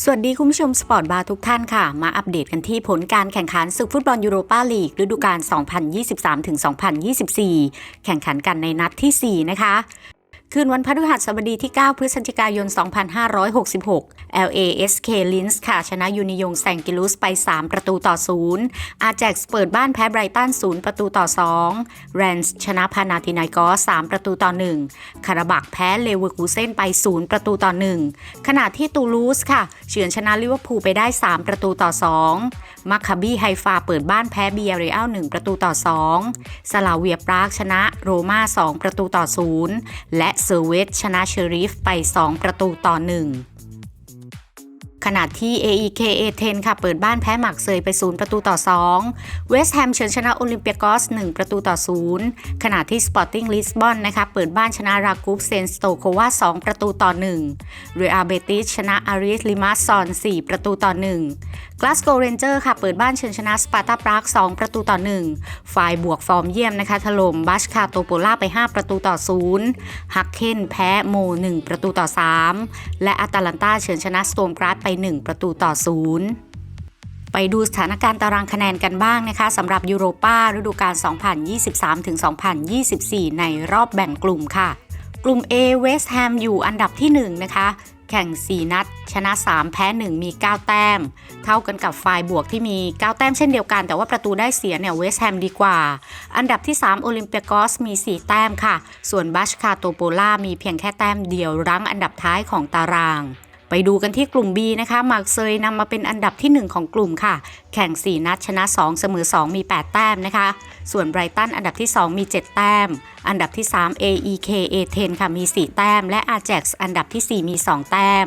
สวัสดีคุณผู้ชมสปอร์ตบาร์ทุกท่านค่ะ มาอัปเดตกันที่ผลการแข่งขันศึกฟุตบอลยูโรปาลีกฤดูกาล 2023-2024 แข่งขันกันในนัดทีสี่4 นะคะ คืนวันพฤหัสบดีที่ 9 พฤศจิกายน 2566 LASK Linz ค่ะ ชนะยูนิยงแซงกิลุสไป 3 ประตูต่อ 0 อาแจ็กส์เปิดบ้านแพ้ไบรตัน 0 ประตูต่อ 2 แรนส์ชนะพานาตินายกอส3ประตูต่อ 1 คาราบักแพ้เลเวอร์คูเซนไป 0 ประตูต่อ 1 ขณะที่ตูลูสค่ะ เฉือนชนะลิเวอร์พูลไปได้ 3 ประตูต่อ 2 มัคคาบี้ไฮฟาเปิดบ้านแพ้เบียเรอัล1ประตูต่อ 2 สลาเวียปรากชนะโรม่า2 ประตูต่อ 0 และเซอร์เวตชนะเชอริฟไป 2 ประตูต่อ 1 ขณะที่ AEK A10 ค่ะ เปิดบ้านแพ้หมักเซยไป 0 ประตูต่อ 2 เวสต์แฮมเฉือนชนะโอลิมเปียกอส 1 ประตูต่อ 0 ขณะที่ Sporting Lisbon นะคะ เปิดบ้านชนะรากูฟเซนสโตโควา2 ประตูต่อ 1 เรอัลเบติสชนะอาริสลิมาซอน 4 ประตูต่อ 1 กลาสโกเรนเจอร์ค่ะเปิดบ้านเชิญชนะสปาร์ตาปราก2ประตูต่อ 1 ฝ่ายบวกฟอร์มเยี่ยมนะคะ ถล่มบัชคาโตโปล่าไป 5 ประตูต่อ 0 ฮักเคนแพ้โม 1 ประตูต่อ 3 และอาตาลันตาเชิญชนะสโตมกราดไป 1 ประตูต่อ 0ไปดูสถานการณ์ตารางคะแนนกันบ้างนะคะสำหรับยูโรปาฤดูกาล 2023-2024 ในรอบแบ่งกลุ่มค่ะ กลุ่ม A เวสต์แฮมอยู่อันดับที่ 1 นะคะ แข่ง 4 นัด ชนะ 3 แพ้ 1 มี 9 แต้ม เท่ากันกับฝ่ายบวกที่มี 9 แต้มเช่นเดียวกัน แต่ว่าประตูได้เสียเนี่ยเวสแฮมดีกว่า อันดับที่ 3 โอลิมเปียกอสมี 4 แต้มค่ะ ส่วนบัชคาโตโปล่ามีเพียงแค่แต้มเดียวรั้งอันดับท้ายของตารางไปดูกันที่กลุ่ม B นะคะ มาร์เซยนำมาเป็นอันดับที่ 1 ของกลุ่มค่ะ แข่ง 4 นัดชนะ 2 เสมอ 2 มี 8 แต้มนะคะ ส่วนไบรตันอันดับที่ 2 มี 7 แต้ม อันดับที่ 3 AEK A10 ค่ะ มี 4 แต้ม และ Ajax อันดับที่ 4 มี 2 แต้ม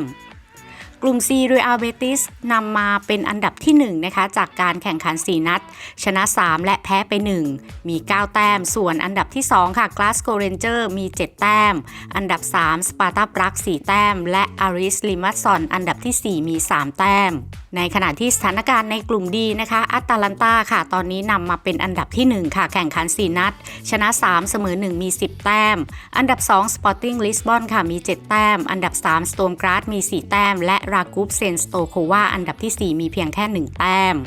กลุ่ม C Real Betis นำมาเป็นอันดับที่ 1 นะคะ จากการแข่งขัน 4 นัด ชนะ 3 และแพ้ไป 1 มี 9 แต้ม ส่วนอันดับที่ 2 ค่ะ Glasgow Ranger มี 7 แต้ม อันดับ3 Sparta Prague 4แต้ม และ Aris Limassol อันดับที่ 4 มี 3 แต้ม ในขณะที่สถานการณ์ในกลุ่มดีนะคะอัตตาลันตาค่ะ ตอนนี้นำมาเป็นอันดับที่ 1 ค่ะ แข่งขัน 4 นัด ชนะ 3 เสมอ 1 มี 10 แต้ม อันดับ 2 Sporting Lisbon ค่ะมี 7 แต้ม อันดับ 3 Storm g r a d มี 4 แต้ม และรากูฟเซนสโตโควาอันดับที่ 4 มีเพียงแค่ 1 แต้ม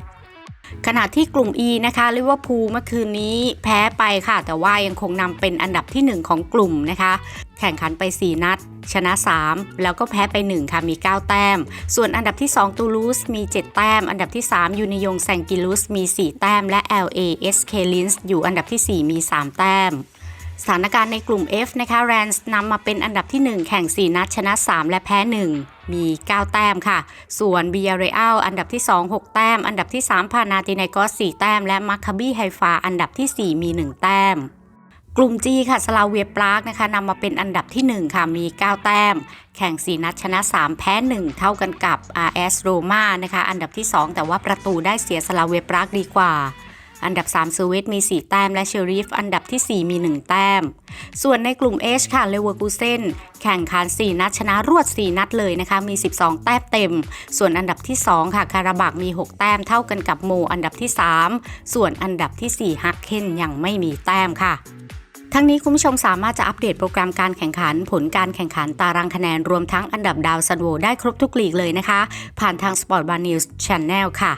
ขณะที่กลุ่ม E นะคะลิเวอร์พูลเมื่อคืนนี้แพ้ไปค่ะ แต่ว่ายังคงนำเป็นอันดับที่ 1 ของกลุ่มนะคะ แข่งขันไป 4 นัด ชนะ 3 แล้วก็แพ้ไป 1 ค่ะมี 9 แต้ม ส่วนอันดับที่ 2 ตูลูสมี 7 แต้ม อันดับที่ 3 ยูนิยงแซงกิลุสมี 4 แต้ม และ LASK Linz อยู่อันดับที่ 4 มี 3 แต้มสถานการณ์ในกลุ่ม F นะคะแรนส์นำมาเป็นอันดับที่ 1 แข่ง 4 นัดชนะ 3 และแพ้ 1 มี 9 แต้มค่ะ ส่วนบียาเรอัลอันดับที่ 2 6 แต้ม อันดับที่ 3 พานาตินากอส4แต้ม และมัคคาบี้ไฮฟาอันดับที่ 4 มี 1 แต้มกลุ่ม G ค่ะสลาเวียปรากนะคะนำมาเป็นอันดับที่ 1 ค่ะ มี 9 แต้ม แข่ง 4 นัดชนะ 3 แพ้ 1 เท่ากันกับ RS Roma นะคะ อันดับที่ 2 แต่ว่าประตูได้เสียสลาเวียปรากดีกว่า อันดับ 3 สวิตมี 4 แต้ม และเชอริฟอันดับที่ 4 มี 1 แต้ม ส่วนในกลุ่ม H ค่ะเลเวอร์คูเซนแข่งขัน 4 นัดชนะรวด 4 นัดเลยนะคะ มี 12 แต้มเต็ม ส่วนอันดับที่ 2 ค่ะ คาราบักมี 6 แต้มเท่ากันกับโม อันดับที่ 3 ส่วนอันดับที่ 4 ฮักเคนยังไม่มีแต้มค่ะทั้งนี้คุณผู้ชมสามารถจะอัปเดตโปรแกรมการแข่งขัน ผลการแข่งขันตารางคะแนนรวมทั้งอันดับดาวซันโวได้ครบทุกลีกเลยนะคะ ผ่านทาง Sport Bar News Channel ค่ะ